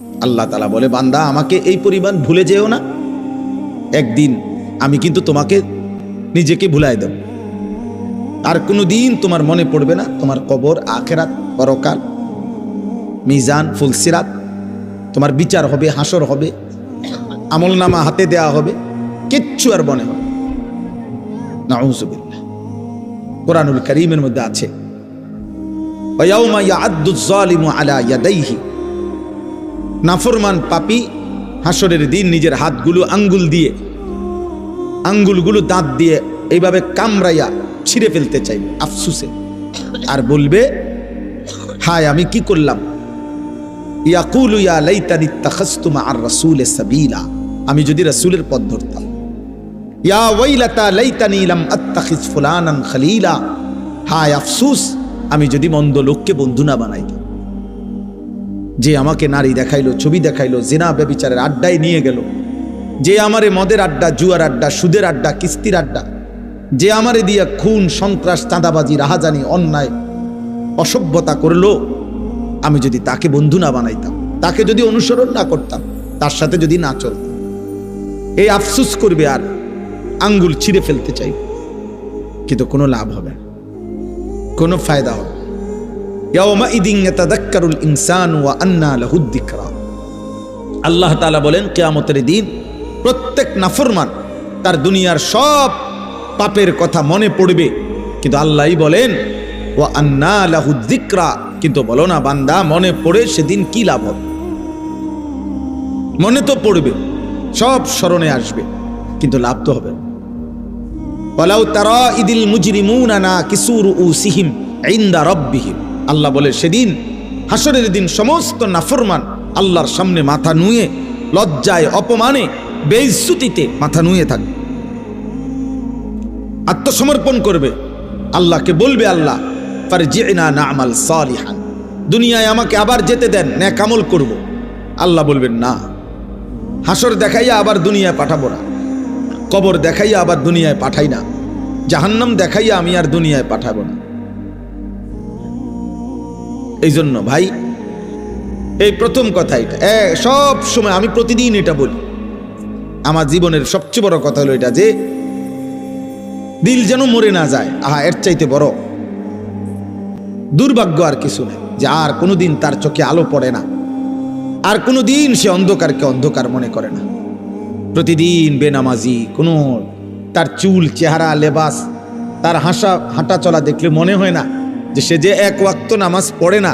আল্লাহ তালা বলে, বান্দা, আমাকে এই পরিমাণ ভুলে যেও না। একদিন আমি কিন্তু তোমাকে নিজেকে ভুলাই দেব। আর কোনো দিন তোমার মনে পড়বে না, তোমার কবর, আখেরাত, পরকাল, মিজান, ফুলসিরাত, তোমার বিচার হবে, হাসর হবে, আমলনামা হাতে দেয়া হবে, কিচ্ছু আর মনে হবে নাউজুবিল্লাহ। কোরআনুল করিমের মধ্যে আছে আলা ইয়াদাইহি। নাফরমান পাপি হাসরের দিন নিজের হাতগুলো আঙ্গুল দিয়ে, আঙ্গুলগুলো দাঁত দিয়ে এইভাবে কামড়াইয়া ছিঁড়ে ফেলতে চাইবে আফসুসে। আর বলবে, হায়, আমি কি করলাম? ইয়া রাসূল সাবিলা। আমি যদি রাসূলের পথ ধরতাম। ইয়া খলিলা। হায়, আফসুস, আমি যদি মন্দ লোককে বন্ধু না বানাইতাম যে আমাকে নারী দেখাইলো, ছবি দেখাইলো, জেনা ব্যবিচারের আড্ডায় নিয়ে গেল। যে আমারে মদের আড্ডা, জুয়ার আড্ডা, সুদের আড্ডা, কিস্তির আড্ডা, যে আমারে দিয়া খুন, সন্ত্রাস, চাঁদাবাজি, রাহাজানি, অন্যায়, অসভ্যতা করল, আমি যদি তাকে বন্ধু না বানাইতাম, তাকে যদি অনুসরণ না করতাম, তার সাথে যদি না চলতাম এই আফসুস করবে আর আঙ্গুল ছিঁড়ে ফেলতে চাই কিন্তু কোনো লাভ হবে কোনো ফায়দা হবে ইনসানু আল্লাহ তাআলা বলেন, কেয়ামতের দিন প্রত্যেক নাফরমান তার দুনিয়ার সব পাপের কথা মনে পড়বে। কিন্তু আল্লাহই বলেন ও আন্না লাহুদ কিন্তু বলো না, বান্দা, মনে পড়ে সেদিন কি লাভ হবে? মনে তো পড়বে, সব স্মরণে আসবে, কিন্তু লাভ তো হবে ওয়ালাউ তারা ইদিল মুজরিমুনা না কিসুর উসিহিম ইনদা রব্বিহিম। আল্লাহ বলে, সেদিন হাসরের দিন সমস্ত নাফরমান আল্লাহর সামনে মাথা নুয়ে, লজ্জায় অপমানে, বেইজ্জতিতে মাথা নুয়ে থাকবে। আত্মসমর্পণ করবে। আল্লাহকে বলবে আল্লাহ, ফারজিনা না'মাল সালিহান। দুনিয়ায় আমাকে আবার যেতে দেন, ন্যাক আমল করব। আল্লাহ বলবেন, না। হাসর দেখাইয়া আবার দুনিয়ায় পাঠাবো না। কবর দেখাইয়া আবার দুনিয়ায় পাঠাই না। জাহান্নাম দেখাইয়া আমি আর দুনিয়ায় পাঠাবো না। এই জন্য ভাই, এই প্রথম কথা এটা। সব সময় আমি প্রতিদিন এটা বলি। আমার জীবনের সবচেয়ে বড় কথা হলো এটা যে, দিল যেন মরে না যায়। আহা, এর চাইতে বড়। দুর্ভাগ্য আর কিছু নেই যে আর কোনোদিন তার চোখে আলো পড়ে না। আর কোনোদিন সে অন্ধকারকে অন্ধকার মনে করে না। প্রতিদিন বেনামাজি, কোনো তার চুল, চেহারা, লেবাস, তার হাসা, হাঁটা চলা দেখলে মনে হয় না যে সে যে এক ওয়াক্ত নামাজ পড়ে না,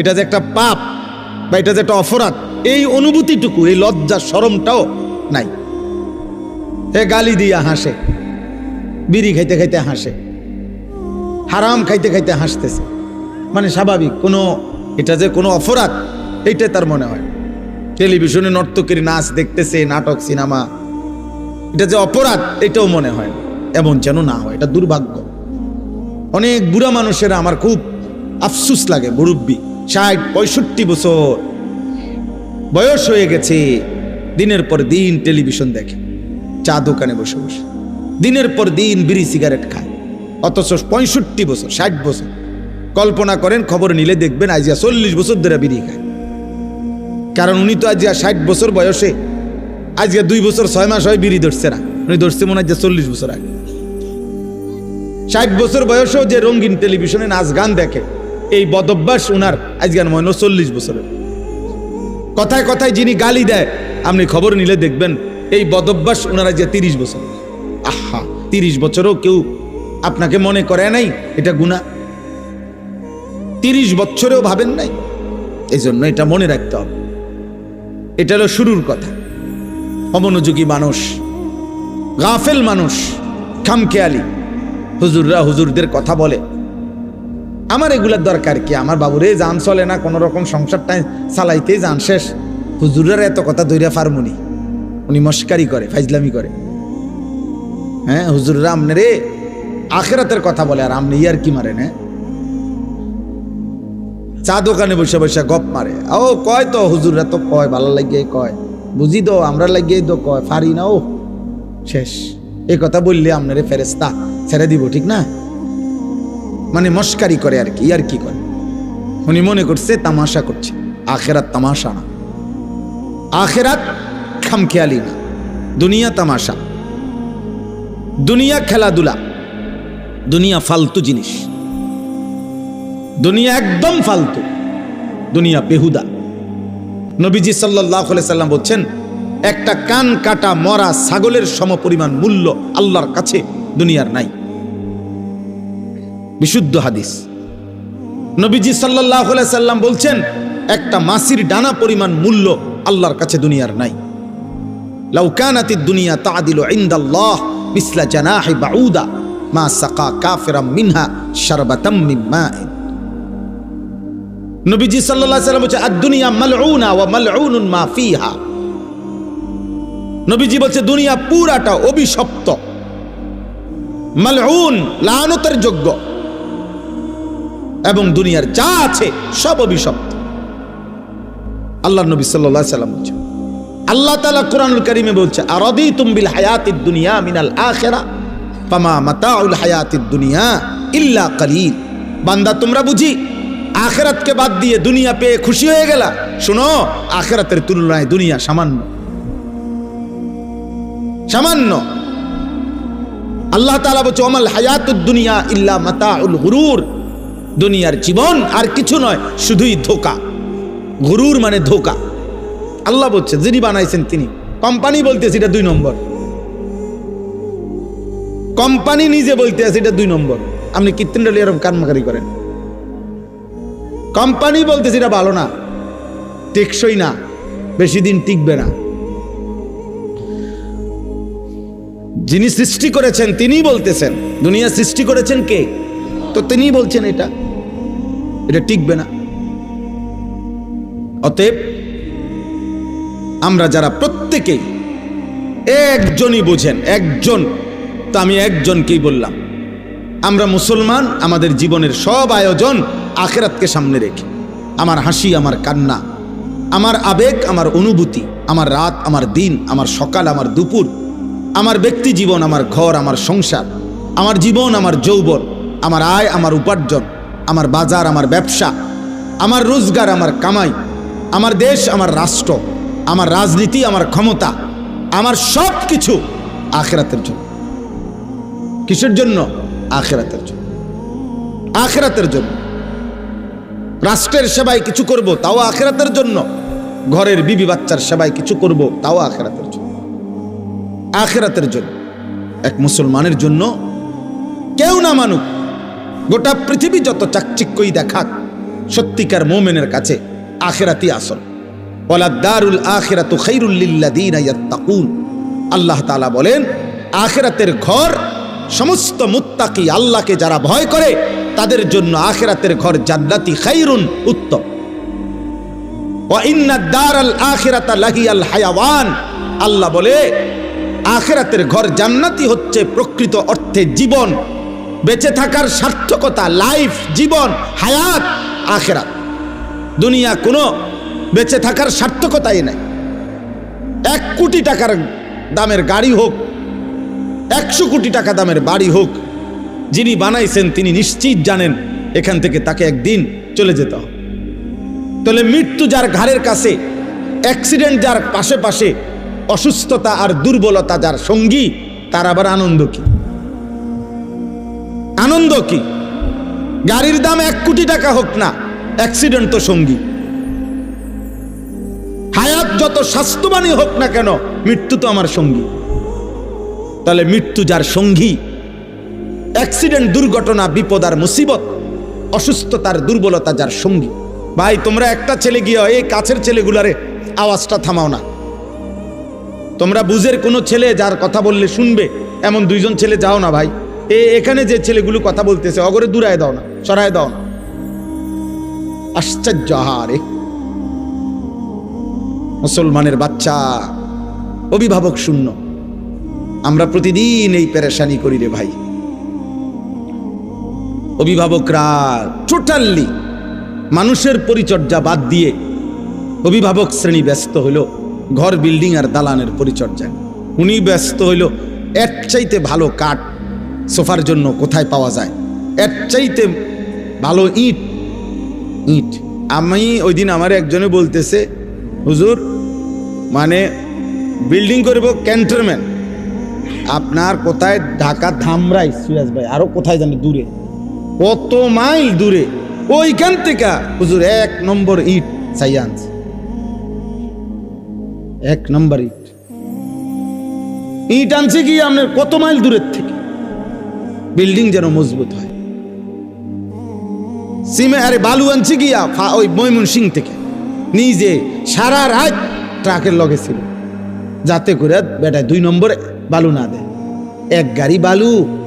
এটা যে একটা পাপ বা এটা যে একটা অপরাধ, এই অনুভূতিটুকু, এই লজ্জা সরমটাও নাই। এ গালি দিয়া হাসে, বিড়ি খাইতে খাইতে হাসে, হারাম খাইতে খাইতে হাসতেছে। মানে স্বাভাবিক, কোনো, এটা যে কোনো অপরাধ, এইটাই তার মনে হয়। টেলিভিশনে নর্তকের নাচ দেখতেছে, নাটক, সিনেমা, এটা যে অপরাধ, এটাও মনে হয়, এমন যেন না হয়, এটা দুর্ভাগ্য। অনেক বুড়া মানুষেরা আমার খুব আফসুস লাগে, মুরব্বী। ষাট, পঁয়ষট্টি বছর। বয়স হয়ে গেছে, দিনের পর দিন টেলিভিশন দেখে, চা দোকানে বসে বসে। দিনের পর দিন বিড়ি সিগারেট খায়। অথচ পঁয়ষট্টি বছর, ষাট বছর। কল্পনা করেন, খবর নিলে দেখবেন আজিয়া চল্লিশ বছর ধরে বিড়ি খায়। কারণ উনি তো আজিয়া ষাট বছর বয়সে আজকে দুই বছর ছয় মাস হয় বিড়ি ধরছে না। উনি ধরছে মনে হয় যে চল্লিশ বছর আগে। ষাট বছর বয়সেও যে রঙিন টেলিভিশনে নাচ গান দেখে, এই বদভ্যাস উনার আজকের মনে চল্লিশ বছরের। কথায় কথায় যিনি গালি দেয়, আপনি খবর নিলে দেখবেন এই বদভ্যাস ওনারা যে তিরিশ বছর। আহা, তিরিশ বছরও কেউ আপনাকে মনে করে নাই, এটা গুণা তিরিশ বছরেও ভাবেন নাই এই জন্য এটা মনে রাখতে হবে। এটা হলো শুরুর কথা। অমনোযোগী মানুষ, গাফেল মানুষ, খামখেয়ালি। হুজুররা হুজুরদের কথা বলে। আমার এগুলার দরকার কি? আমার বাবুরে যান চলে না কোনো রকম সংসারটাই চালাইতেই যান শেষ। হুজুরের এত কথা দৈরা ফার্মুনি উনি মস্কারি করে, ফাইজলামি করে। হ্যাঁ হুজুররা আমনে রে, আখেরাতের কথা বলে, আর আমনে ইয়ার কি মারেন হ্যাঁ চা দোকানে বসে বসে গপ মারে। ও, কয় তো হুজুররা তো কয়, ভালো লাগিয়ে কয়। বুঝি তো, আমরা লাগিয়ে তো কয়, ফারি না, ও। শেষ। এই কথা বললে আপনারে ফেরেস্তা ছেড়ে দিব, ঠিক না? মানে মস্কারি করে আর কি আর কি করে? উনি মনে করছে তামাশা করছে। আখেরাত তামাশা না। আখেরাত খামখেয়ালি না। দুনিয়া তামাশা। দুনিয়া খেলাধুলা। দুনিয়া ফালতু জিনিস। দুনিয়া একদম ফালতু। দুনিয়া বেহুদা। নবীজি সাল্লাহ সাল্লাম বলছেন, একটা কান কাটা মরা ছাগলের সম সমপরিমাণ মূল্য আল্লাহর কাছে। দুনিয়ার নাই। বিশুদ্ধ হাদিস। নবীজি সাল্লাহ সাল্লাম বলছেন, একটা মাসির ডানা পরিমাণ মূল্য আল্লাহর কাছে দুনিয়ার নাই। লাউকানাতি দুনিয়া তাদিল ইন্দাল্লাহ মিসলা জানাহি বাউদা মা সাকা মিনহা মিন নবীজি আলাইহি সাল্লাম বলছে, আদ-দুনিয়া মালউনা ওয়া মালউনুন মা ফিহা। নবীজি বলছে, দুনিয়া পুরাটা অভিশপ্ত। মালউন লানতের যোগ্য। এবং দুনিয়ার যা আছে, সব অভিশপ্ত। আল্লাহ নবী আলাইহি সাল্লাম বলছে আল্লাহ তাআলা কোরআনুল কারীমে বলছে, আরাদিতুম বিল হায়াতিদ দুনিয়া মিনাল আখিরা, ফামা মাতাউল হায়াতিদ দুনিয়া ইল্লা কালিল। বান্দা, তোমরা বুঝি, আখেরাতকে বাদ দিয়ে দুনিয়া পেয়ে খুশি হয়ে গেলা? শোনো, আখেরাতের তুলনায় দুনিয়া সামান্য। সামান্য। আল্লাহ তাআলা বলছে, ওমাল হায়াতুদ দুনিয়া ইল্লা মাতাউল গুরুর। দুনিয়ার জীবন আর কিছু নয়, শুধুই ধোকা। গুরুর মানে ধোকা। আল্লাহ বলছে, যিনি বানাইছেন তিনি। কোম্পানি বলতেছে এটা দুই নম্বর। কোম্পানি নিজে বলতে আছে এটা দুই নম্বর। আপনি কৃত্রিম ডালি এরকম কানমাকারি করেন। কোম্পানি বলতেছে এটা ভালো না। টেকসই না। বেশি দিন টিকবে না। যিনি সৃষ্টি করেছেন তিনি বলতেছেন। দুনিয়া সৃষ্টি করেছেন কে? তো তিনি বলছেন এটা। এটা টিকবে না। অতএব, আমরা যারা প্রত্যেকেই একজনই বোঝেন, একজন, তো আমি একজনকেই বললাম। আমরা মুসলমান, আমাদের জীবনের সব আয়োজন আখেরাতকে সামনে রেখে। আমার হাসি, আমার কান্না, আমার আবেগ, আমার অনুভূতি, আমার রাত, আমার দিন, আমার সকাল, আমার দুপুর আমার ব্যক্তি জীবন, আমার ঘর, আমার সংসার, আমার জীবন, আমার যৌবন, আমার আয়, আমার উপার্জন, আমার বাজার, আমার ব্যবসা, আমার রোজগার, আমার কামাই, আমার দেশ, আমার রাষ্ট্র, আমার রাজনীতি, আমার ক্ষমতা, আমার সব কিছু আখেরাতের জন্য। কিসের জন্য? আখেরাতের জন্য। আখেরাতের জন্য। রাষ্ট্রের সেবায় কিছু করব, তাও আখেরাতের জন্য। ঘরের বিবি বাচ্চার সেবায় কিছু করব, তাও আখেরাতের আখেরাতের জন্য। এক মুসলমানের জন্য কেউ না মানুক, গোটা পৃথিবী যত চাকচিক্যই দেখাক, সত্যিকার মোমেনের কাছে আখেরাতি আসল। ওয়ালাদ্দারুল আখিরাতু ইয়াত্তাকুন। আল্লাহ তালা বলেন, আখেরাতের ঘর সমস্ত মুত্তাকি আল্লাহকে যারা ভয় করে, তাদের জন্য আখেরাতের ঘর জান্নাতি খাইরুন উত্তম। দারাল আল্লাহ বলে আখিরাতের ঘর জান্নাতি হচ্ছে প্রকৃত অর্থে জীবন। বেঁচে থাকার সার্থকতা লাইফ জীবন, হায়াত, আখেরাত। দুনিয়া কোনো বেঁচে থাকার সার্থকতাই নাই। এক কোটি টাকার দামের গাড়ি হোক, একশো কোটি টাকা দামের বাড়ি হোক, যিনি বানাইছেন তিনি নিশ্চিত জানেন এখান থেকে তাকে একদিন চলে যেতে তাহলে মৃত্যু যার ঘাড়ের কাছে অ্যাক্সিডেন্ট যার পাশে পাশে অসুস্থতা আর দুর্বলতা যার সঙ্গী, তার আবার আনন্দ কি? আনন্দ কি? গাড়ির দাম এক কোটি টাকা হোক না অ্যাক্সিডেন্ট তো সঙ্গী। হায়াত যত স্বাস্থ্যবানই হোক না কেন, মৃত্যু তো আমার সঙ্গী। তাহলে মৃত্যু যার সঙ্গী অ্যাক্সিডেন্ট দুর্ঘটনা, বিপদ আর মুসিবত অসুস্থতার দুর্বলতা যার সঙ্গী। ভাই, তোমরা একটা ছেলে গিয়ে এই কাছের ছেলেগুলারে আওয়াজটা থামাও না। তোমরা বুঝের কোনো ছেলে যার কথা বললে শুনবে, এমন দুইজন ছেলে যাও না ভাই। এ, এখানে যে ছেলেগুলো কথা বলতেছে, অগরে দূরায় দাও না, সরায় দাও না। আশ্চর্য, আহারে। মুসলমানের বাচ্চা, অভিভাবক শূন্য। আমরা প্রতিদিন এই পেরেশানি করি রে ভাই। অভিভাবকরা টোটালি মানুষের পরিচর্যা বাদ দিয়ে অভিভাবক শ্রেণি ব্যস্ত হইল ঘর বিল্ডিং আর দালানের পরিচর্যায় উনি ব্যস্ত হইল, এর চাইতে ভালো কাঠ সোফার জন্য কোথায় পাওয়া যায়? এর চাইতে ভালো ইট। ইট। আমি ওই দিন আমার একজনে বলতেছে, হুজুর মানে বিল্ডিং করব ক্যান্টনমেন্ট আপনার কোথায় ঢাকা ধামরাই সুয়াজ ভাই, আরও কোথায় জানি দূরে। কত মাইল দূরে। ওইখান থেকে, হুজুর, এক নম্বর ইট, সাইয়ান্স। এক নম্বর ইট ইট আনছে কি আপনার কত মাইল দূরের থেকে? বিল্ডিং যেন মজবুত হয়। সিমে আরে বালু আনছে গিয়া ওই ময়মন সিং থেকে। নিজে সারা রাত ট্রাকের লগে ছিল। যাতে করে বেটায় দুই নম্বরে বালু না দেয়। এক গাড়ি বালু,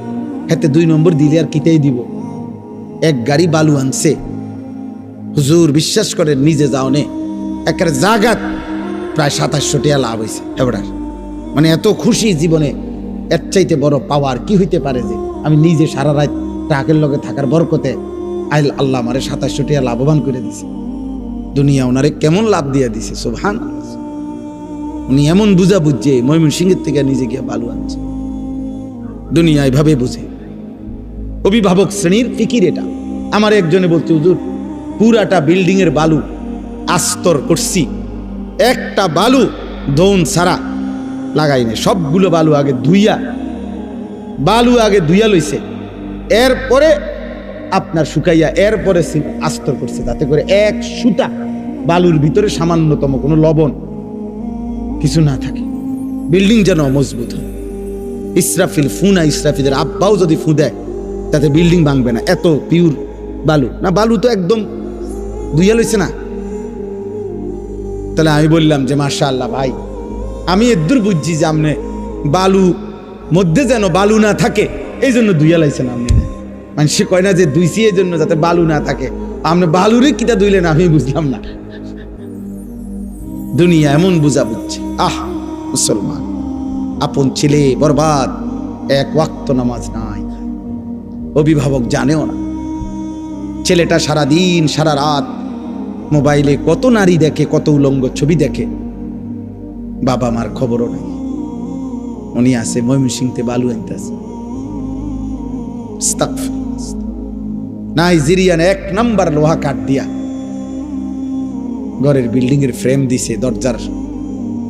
হাতে দুই নম্বর দিলে আর কিতেই দিব। এক গাড়ি বালু আনছে। হুজুর বিশ্বাস করে নিজে যাও নে একের জাগাত প্রায় সাতাশশো টিয়া লাভ হয়েছে এবার। মানে এত খুশি জীবনে এর চাইতে বড় পাওয়ার কি হইতে পারে যে আমি নিজে সারা রাত ট্রাকের লগে থাকার বরকতে আইল আল্লাহ আমারে সাতাশশো টিয়া লাভবান করে দিছে। দুনিয়া ওনারে কেমন লাভ দিয়ে দিছে সোভান উনি এমন বুঝা বুঝছে ময়মন সিংহের থেকে নিজে গিয়ে বালু আনছে। দুনিয়া এভাবে বুঝে। অভিভাবক শ্রেণির ফিকির এটা। আমার একজনে বলছে, হুজুর, পুরাটা বিল্ডিং এর বালু আস্তর করছি। একটা বালু দৌন ছাড়া লাগাইনি সবগুলো বালু আগে ধুইয়া, বালু আগে ধুইয়া লইছে। এরপরে আপনার শুকাইয়া এরপরে আস্তর করছে, তাতে করে এক সুতা বালুর ভিতরে সামান্যতম কোনো লবণ কিছু না থাকে। বিল্ডিং যেন মজবুত হয়। ইসরাফিল ফুনা ইসরাফিলের আব্বাও যদি ফু দেয়, তাতে বিল্ডিং ভাঙবে না। এত পিওর বালু। না, বালু তো একদম দুইয়া লইছে না। তাহলে আমি বললাম যে মাশা আল্লাহ ভাই, আমি এদূর বুঝছি যে আপনি বালু মধ্যে যেন বালু না থাকে এই জন্য দুইয়া লাইছেন আপনি মানে সে কয় না যে, দুইছি এই জন্য যাতে বালু না থাকে। আপনি বালুরে কিটা দুইলেন আমি বুঝলাম না। দুনিয়া এমন বুঝা বুঝছে, আহ, মুসলমান, আপন ছেলে বরবাদ, এক ওয়াক্ত নামাজ নাই। অভিভাবক জানেও না। ছেলেটা সারা দিন সারা রাত মোবাইলে কত নারী দেখে, কত উলঙ্গ ছবি দেখে। বাবা মার খবরও নাই। উনি আছে ময়মনসিংতে বালু আনতেছে নাইজেরিয়ান এক নাম্বার লোহা কাঠ দিয়া ঘরের বিল্ডিং এর ফ্রেম দিছে, দরজার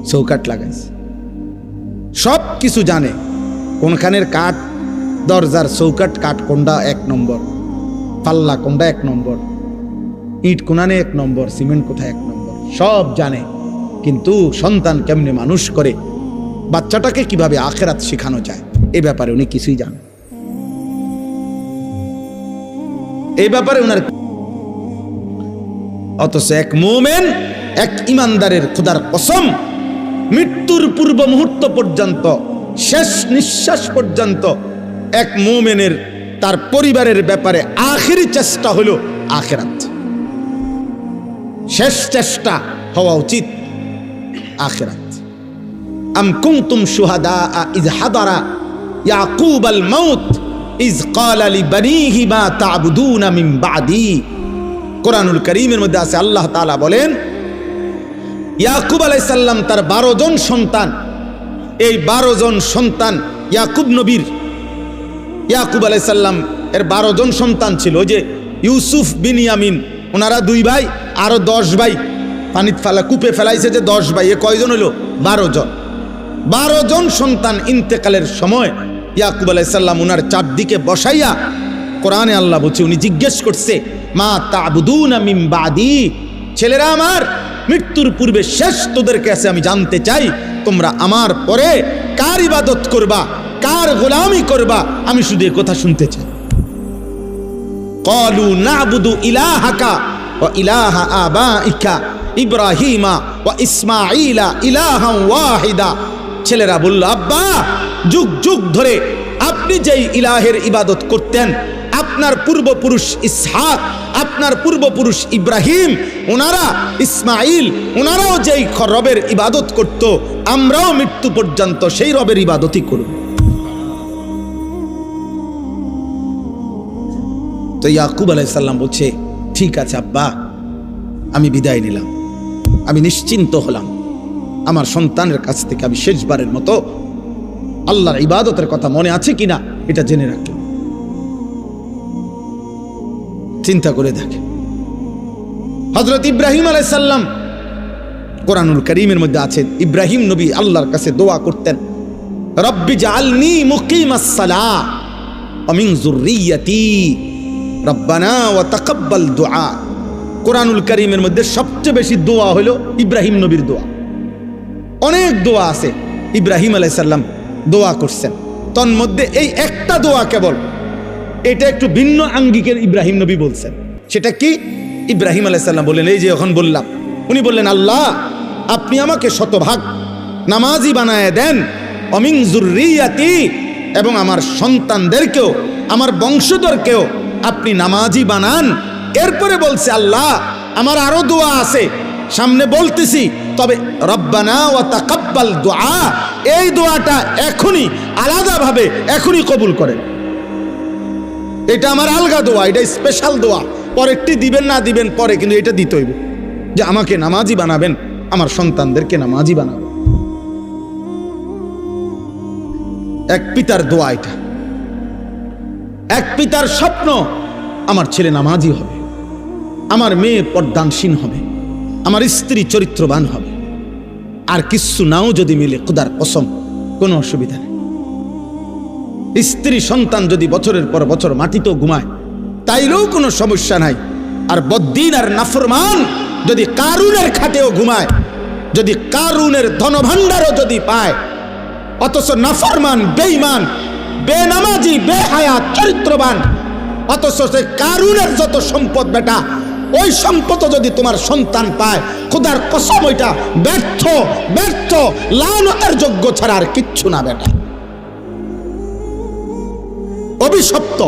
চৌকাট লাগাইছে। সব কিছু জানে কোনখানের কাঠ, দরজার চৌকাট কাঠ কোনটা এক নম্বর, পাল্লা কোনটা এক নম্বর। ইট কোনানে এক নম্বর, সিমেন্ট কোথায় এক নম্বর? সব জানে, কিন্তু সন্তান কেমনে মানুষ করে? বাচ্চাটাকে কীভাবে আখেরাত শেখানো যায়? এ ব্যাপারে উনি কিছুই জানেন এই ব্যাপারে ওনার অথচ এক মোমেন, এক ইমানদারের খোদার কসম, মৃত্যুর পূর্ব মুহূর্ত পর্যন্ত, শেষ নিঃশ্বাস পর্যন্ত এক মোমেনের, তার পরিবারের ব্যাপারে আখেরি চেষ্টা হলো আখেরাত। শেষ চেষ্টা হওয়া উচিত আখেরাত। আম কুনতুম শুহাদা is হাদারা Yakub Al Maut is ক্বালা লিবানিহি মা তা'বুদুনা মিন বাদি। কোরআনুল করিমের মধ্যে আছে, আল্লাহ তাআলা বলেন, ইয়াকুব আলাইসাল্লাম তার বারো জন সন্তান, এই বারো জন সন্তান ইয়াকুব নবীর, ইয়াকুব আলাইসাল্লাম এর বারো জন সন্তান ছিল যে ইউসুফ বিনিয়ামিন ওনারা দুই ভাই আরও দশ ভাই পানিত ফেলা, কূপে ফেলাইছে যে দশ ভাই। এ কয়জন হলো বারো জন। বারো জন সন্তান ইন্তেকালের সময় ইয়াকুব আলাইসাল্লাম উনার চারদিকে বসাইয়া কোরআনে আল্লাহ বলছে, উনি জিজ্ঞেস করছে, মা তাবুদুন ছেলেরা আমার, মৃত্যুর পূর্বে শেষ তোদের কাছে আমি জানতে চাই, তোমরা আমার পরে কার ইবাদত করবা, কার গোলামি করবা, আমি শুধু কথা শুনতে চাই। ও ইলাহা আবা ইকা ইব্রাহিমা ও ইসমাইলা ইলাহা ওয়াহিদা ছেলেরা বলল, আব্বা, যুগ যুগ ধরে আপনি যেই ইলাহের ইবাদত করতেন, আপনার পূর্বপুরুষ ইসহাক, আপনার পূর্বপুরুষ ইব্রাহিম ওনারা ইসমাইল ওনারাও যেই রবের ইবাদত করত, আমরাও মৃত্যু পর্যন্ত সেই রবের ইবাদতই করব। তো ইয়াকুব আলাইসাল্লাম বলছে ঠিক আছে, আব্বা। আমি বিদায় নিলাম। আমি নিশ্চিন্ত হলাম। আমার সন্তানের কাছ থেকে আমি শেষবারের মতো আল্লাহর ইবাদতের কথা মনে আছে কিনা, এটা জেনে রাখলাম। চিন্তা করে দেখে। হজরত ইব্রাহিম আলাইসাল্লাম কোরআনুল করিমের মধ্যে আছে, ইব্রাহিম নবী আল্লাহর কাছে দোয়া করতেন, রব্বি জালনি মুকিমাস সালাহ অমিন যুররিয়াতি রব্বানা ওয়া তাকাব্বাল দুআ। কোরআনুল করিমের মধ্যে সবচেয়ে বেশি দোয়া হলো ইব্রাহিম নবীর দোয়া অনেক দোয়া আছে, ইব্রাহিম আলাইসাল্লাম দোয়া করছেন। তন্মধ্যে এই একটা দোয়া কেবল, এটা একটু ভিন্ন আঙ্গিকের ইব্রাহিম নবী বলছেন। সেটা কি? ইব্রাহিম আলাইসাল্লাম বললেন, এই যে এখন বললাম। উনি বললেন, আল্লাহ, আপনি আমাকে শতভাগ নামাজি বানায় দেন অমিং জুরিয়াতি এবং আমার সন্তানদেরকেও, আমার বংশধরকেও আপনি নামাজি বানান। এরপরে বলছে আল্লাহ, আমার আরও দোয়া আছে। সামনে বলতেছি, তবে রব্বানা ও তাকাব্বাল দোয়া। এই দোয়াটা এখনই আলাদাভাবে এখনই কবুল করেন। এটা আমার আলগা দোয়া, এটা স্পেশাল দোয়া। পরেরটি দিবেন না দিবেন, পরে কিন্তু এটা দিতে হইব। যে আমাকে নামাজি বানাবেন, আমার সন্তানদেরকে নামাজি বানাবেন। এক পিতার দোয়া এটা। এক পিতার স্বপ্ন, আমার ছেলে নামাজি হবে, আমার মেয়ে পর্দানসীন হবে, আমার স্ত্রী চরিত্রবান হবে। আর কিচ্ছু নাও যদি মিলে খুদার কসম, কোনো অসুবিধা নেই। স্ত্রী সন্তান যদি বছরের পর বছর মাটিতেও ঘুমায়, তাইলেও কোনো সমস্যা নাই। আর বদ্দিন আর নাফরমান যদি কারুনের খাটেও ঘুমায়, যদি কারুনের ধনভাণ্ডারও যদি পায়, অথচ নাফরমান বেঈমান বেনামাজি, বেহায়া, চরিত্রবান। অথচ সে কারুনের যত সম্পদ বেটা, ওই সম্পদ যদি তোমার সন্তান পায়, খোদার কসম ওইটা ব্যর্থ ব্যর্থ, লানতের যোগ্য ছাড়া আর কিচ্ছু না বেটা। অভিশপ্ত।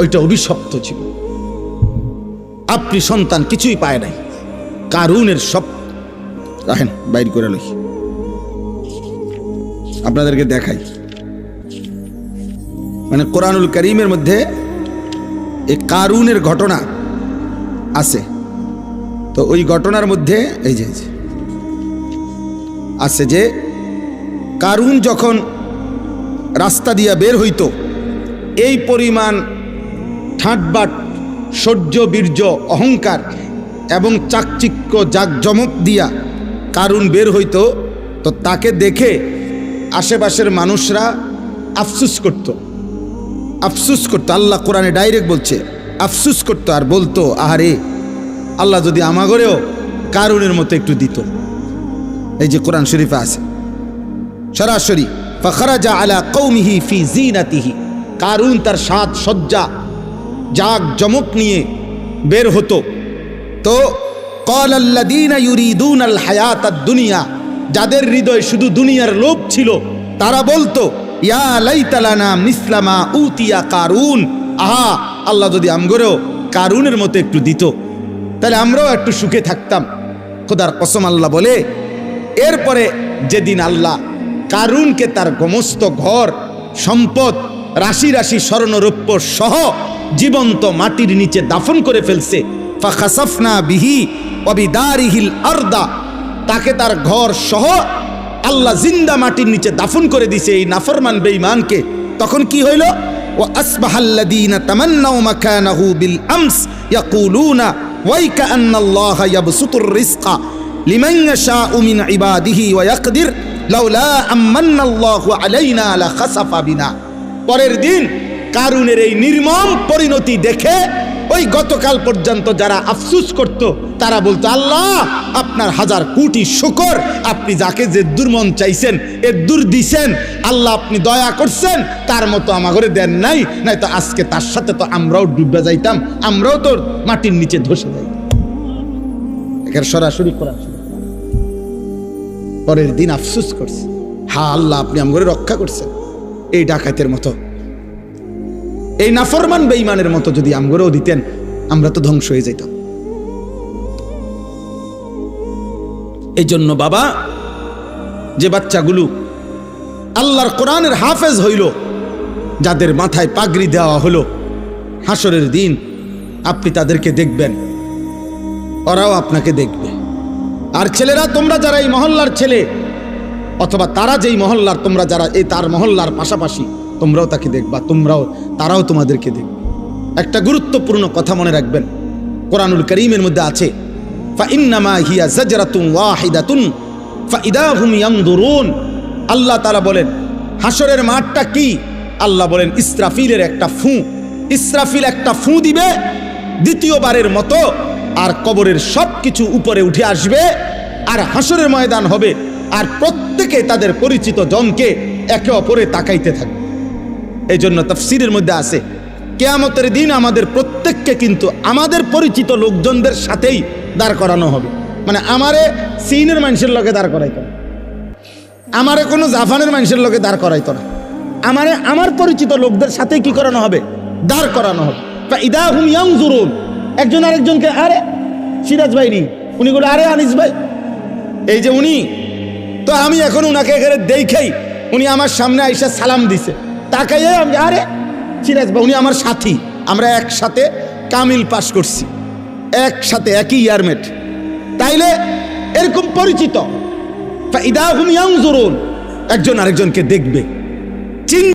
ওইটা অভিশপ্ত ছিল আপনি সন্তান কিছুই পায় নাই। কারুনের সব রাখেন, বাইর করে লই। আপনাদেরকে দেখাই। মানে কোরআনুল করিমের মধ্যে এই কারুনের ঘটনা আছে। তো ওই ঘটনার মধ্যে এই যে আছে যে, কারুন যখন রাস্তা দিয়া বের হইতো, এই পরিমাণ ঠাটবাট, সহ্য, বীর্য, অহংকার এবং চাকচিক্য, জাকজমক দিয়া কারুন বের হইতো, তো তাকে দেখে আশেপাশের মানুষরা আফসুস করত। আফসুস করতো। আল্লাহ কোরআনে ডাইরেক্ট বলছে, আফসুস করতো আর বলতো, আহারে, আল্লাহ যদি আমাগরেও কারুনের মতো একটু দিত। এই যে কোরআন শরীফে আছে, সরাসরি, ফখরাজা আলা কৌমিহি ফি জিনাতিহি কারুন তার সাত সজ্জা, জাগ জমক নিয়ে বের হতো। তো কল আল্লাদিনা ইউরিদুন আল হায়াত দুনিয়া যাদের হৃদয় শুধু দুনিয়ার লোভ ছিল, তারা বলতো, ইয়া লাইতালানা মিসলামা উতিয়া কারুন। আহা, আল্লাহ যদি আমগরেও কারুনের মতো একটু দিত, তাহলে আমরাও একটু সুখে থাকতাম। খোদার কসম আল্লাহ বলে, এরপরে যেদিন আল্লাহ কারুনকে তার সমস্ত ঘর, সম্পদ, রাশি রাশি স্বর্ণরৌপ্য সহ জীবন্ত মাটির নিচে দাফন করে ফেলছে, ফাখাসাফনা বিহি অবিদারিহিল আরদা। তাকে তার ঘর সহ আল্লাহ জিন্দা মাটির নিচে দাফন করে দিছে এই নাফরমান বেঈমানকে। তখন কি হইল? ও আসবাহাল্লাযীনা তামান্নাউ মাকানাহু বিল আমস ইয়াকুলুনা, ওয়াইকা আন্নাল্লাহা ইয়াবসুতুর রিজকা লিমান ইয়াশাউ মিন ইবাদিহি ওয়া ইয়াকদির, লাউলা আম্মান্নাল্লাহু আলাইনা লাখাসাফা বিনা। পরের দিন কারুনের এই নির্মম পরিণতি দেখে ওই গতকাল পর্যন্ত যারা আফসুস করত তারা বলতো, আল্লাহ, আপনার হাজার কোটি শুকর, আপনি যাকে যে দুর্মন চাইছেন, এ দূর দিছেন। আল্লাহ, আপনি দয়া করছেন, তার মতো আমাগরে দেন নাই। নাই তো আজকে তার সাথে তো আমরাও ডুবে যাইতাম, আমরাও তো মাটির নিচে ধসে যাইতাম। এখানে সরাসরি করা পরের দিন আফসুস করছে, হা, আল্লাহ, আপনি আমগরে রক্ষা করছেন। এই ডাকাতের মতো, এই নাফরমান বেঈমানের মতো যদি আমগরেও দিতেন, আমরা তো ধ্বংস হয়ে যেতাম এই জন্য বাবা, যে বাচ্চাগুলো আল্লাহর কোরআনের হাফেজ হইল, যাদের মাথায় পাগড়ি দেওয়া হলো হাসরের দিন আপনি তাদেরকে দেখবেন, ওরাও আপনাকে দেখবে। আর ছেলেরা, তোমরা যারা এই মহল্লার ছেলে, অথবা তারা যেই মহল্লার, তোমরা যারা এই তার মহল্লার পাশাপাশি, তোমরাও তাকে দেখবা, তোমরাও, তারাও তোমাদেরকে দেখবে। একটা গুরুত্বপূর্ণ কথা মনে রাখবেন, কোরআনুল করিমের মধ্যে আছে হিয়া আল্লাহ তাআলা বলেন হাসরের মাঠটা কি? আল্লাহ বলেন, ইসরাফিলের একটা ফু। ইসরাফিল একটা ফু দিবে, দ্বিতীয়বারের মতো আর কবরের সব কিছু উপরে উঠে আসবে, আর হাসরের ময়দান হবে, আর প্রত্যেকে তাদের পরিচিত জনকে একে অপরে তাকাইতে থাকবে। এই জন্য তফসিরের মধ্যে আছে কেয়ামতের দিন আমাদের প্রত্যেককে কিন্তু আমাদের পরিচিত লোকজনদের সাথেই দাঁড় করানো হবে। মানে আমারে চীনের মানুষের লোকে দাঁড় করাইতো না। আমারে কোনো জাপানের মানুষের লোকে দাঁড় করাইতো না। আমারে আমার পরিচিত লোকদের সাথে কি করানো হবে? দাঁড় করানো হবে। তা ইদা হুম ইয়াং জুরুন একজন আরেকজনকে, আরে, সিরাজ ভাই নি উনি বলে, আরে, আনিস ভাই। এই যে উনি, তো আমি এখন উনাকে এখানে দেখেই উনি আমার সামনে আইসা সালাম দিছে। তাকাইয়ে আমি, আরে সিরাজ বা উনি আমার সাথী। আমরা একসাথে কামিল পাশ করছি। একসাথে, একই ইয়ারমেট। তাইলে এরকম পরিচিত। একজন আরেকজনকে দেখবে। চিন